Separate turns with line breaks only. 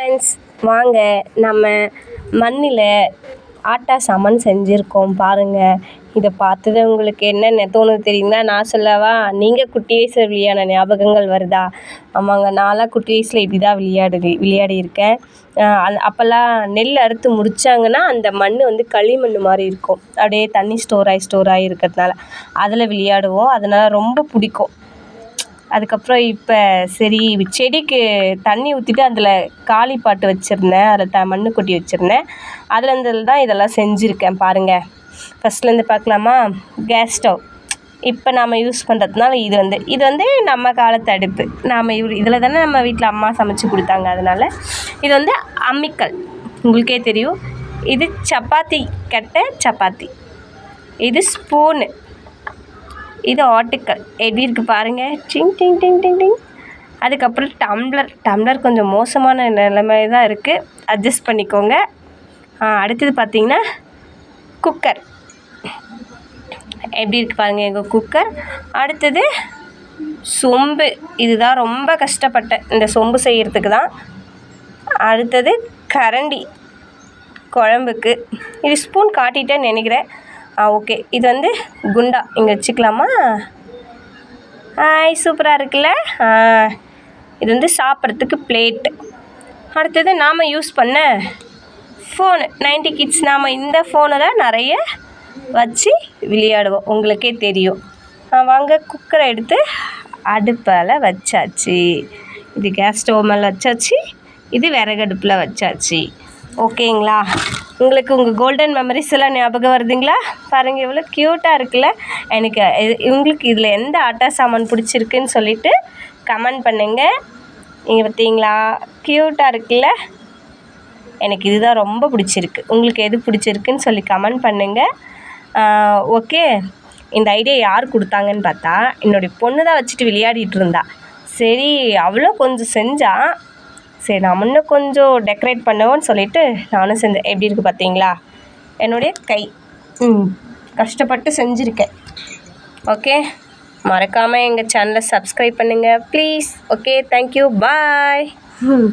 Friends வாங்க நம்ம மண்ணில் ஆட்டா சாமான் செஞ்சுருக்கோம் பாருங்கள் இதை பார்த்தது உங்களுக்கு என்னென்ன தோணுது தெரியுங்களா? நான் சொல்லவா? நீங்கள் குட்டி வயசில் விளையாட ஞாபகங்கள் வருதா? ஆமாங்க நான்லாம் குட்டி வயசில் இப்படி தான் விளையாடுது விளையாடியிருக்கேன் அது அப்போல்லாம் நெல் அறுத்து முடித்தாங்கன்னா அந்த மண் வந்து களிமண் மாதிரி இருக்கும். அப்படியே தண்ணி ஸ்டோர் ஆகி ஸ்டோர் ஆகி இருக்கிறதுனால. அதில் விளையாடுவோம். அதனால் ரொம்ப பிடிக்கும். அதுக்கப்புறம் இப்போ சரி செடிக்கு தண்ணி ஊற்றிட்டு அதில் காளி பாட்டு வச்சுருந்தேன். அதில் த மண்ணு கொட்டி வச்சுருந்தேன் அதுலேருந்து தான் இதெல்லாம் செஞ்சுருக்கேன் பாருங்கள் ஃபஸ்ட்லேருந்து பார்க்கலாமா? கேஸ் ஸ்டவ் இப்போ நாம் யூஸ் பண்ணுறதுனால இது வந்து இது வந்து நம்ம காலத்து அடுப்பு. நாம் இவ் இதில் தானே நம்ம வீட்டில் அம்மா சமைச்சு கொடுத்தாங்க அதனால். இது வந்து அம்மிக்கல். உங்களுக்கே தெரியும். இது சப்பாத்தி கட்டை சப்பாத்தி. இது ஸ்பூனு இது ஆட்டுக்கல் எப்படி இருக்குது பாருங்கள் டிங் டிங் டிங் டிங் டிங். அதுக்கப்புறம் டம்ளர் டம்ளர் கொஞ்சம் மோசமான நிலைமை தான் இருக்குது அட்ஜஸ்ட் பண்ணிக்கோங்க. அடுத்தது பார்த்திங்கன்னா குக்கர் எப்படி இருக்குது பாருங்கள் எங்கள் குக்கர் அடுத்தது சொம்பு. இதுதான் ரொம்ப கஷ்டப்பட்டேன் இந்த சொம்பு செய்கிறதுக்கு தான். அடுத்தது கரண்டி குழம்புக்கு. இது ஸ்பூன் காட்டிட்டேன்னு நினைக்கிறேன். ஆ ஓகே. இது வந்து குண்டா. இங்கே வச்சுக்கலாமா? ஹாய் சூப்பராக இருக்குல்ல? இது வந்து சாப்பிட்றதுக்கு பிளேட்டு அடுத்தது நாம் யூஸ் பண்ண ஃபோனு நைன்டி கிட்ஸ் நாம் இந்த ஃபோனை தான் நிறைய வச்சு விளையாடுவோம். உங்களுக்கே தெரியும். வாங்க குக்கரை எடுத்து அடுப்பில் வச்சாச்சு. இது கேஸ் ஸ்டவ் மேலே வச்சாச்சு. இது விறகடுப்பில் வச்சாச்சு. ஓகேங்களா? உங்களுக்கு உங்கள் கோல்டன் மெமரிஸ் எல்லாம் ஞாபகம் வருதுங்களா? பாருங்கள் எவ்வளோ க்யூட்டாக இருக்குல்ல? எனக்கு உங்களுக்கு இதில் எந்த ஆட்டா சாமான் பிடிச்சிருக்குன்னு சொல்லிவிட்டு கமெண்ட் பண்ணுங்கள் நீங்கள் பார்த்தீங்களா க்யூட்டாக இருக்குல்ல? எனக்கு இதுதான் ரொம்ப பிடிச்சிருக்கு. உங்களுக்கு எது பிடிச்சிருக்குன்னு சொல்லி கமெண்ட் பண்ணுங்கள் ஓகே இந்த ஐடியா யார் கொடுத்தாங்கன்னு பார்த்தா என்னுடைய பொண்ணு தான் வச்சுட்டு விளையாடிட்டு இருந்தா. சரி அவ்வளோ கொஞ்சம் செஞ்சால் சரி நான் இன்னும் கொஞ்சம் டெக்கரேட் பண்ணுவோன்னு சொல்லிவிட்டு நானும் செஞ்சேன் எப்படி இருக்குது பார்த்தீங்களா? என்னுடைய கை. ம் கஷ்டப்பட்டு செஞ்சுருக்கேன். ஓகே மறக்காமல் எங்கள் சேனலை சப்ஸ்கிரைப் பண்ணுங்கள் ப்ளீஸ் ஓகே தேங்க்யூ பாய் ம்.